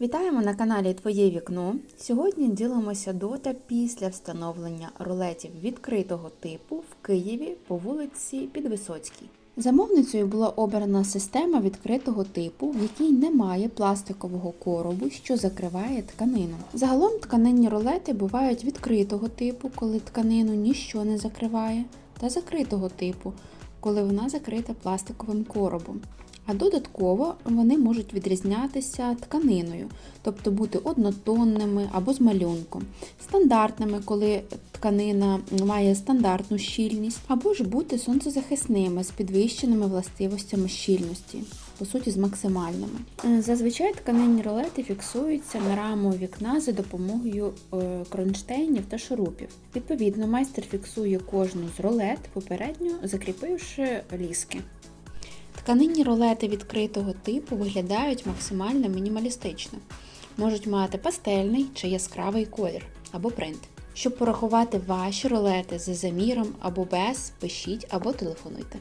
Вітаємо на каналі Твоє вікно. Сьогодні ділимося до та після встановлення рулетів відкритого типу в Києві по вулиці Підвисоцькій. Замовницею була обрана система відкритого типу, в якій немає пластикового коробу, що закриває тканину. Загалом тканинні рулети бувають відкритого типу, коли тканину ніщо не закриває, та закритого типу, коли вона закрита пластиковим коробом. А додатково вони можуть відрізнятися тканиною, тобто бути однотонними або з малюнком, стандартними, коли тканина має стандартну щільність, або ж бути сонцезахисними з підвищеними властивостями щільності, по суті, з максимальними. Е, Зазвичай тканинні ролети фіксуються на раму вікна за допомогою е, кронштейнів та шурупів. Відповідно, майстер фіксує кожну з ролет, попередньо закріпивши ліски. Тканинні рулети відкритого типу виглядають максимально мінімалістично. Можуть мати пастельний чи яскравий колір або принт. Щоб порахувати ваші рулети за заміром або без, пишіть або телефонуйте.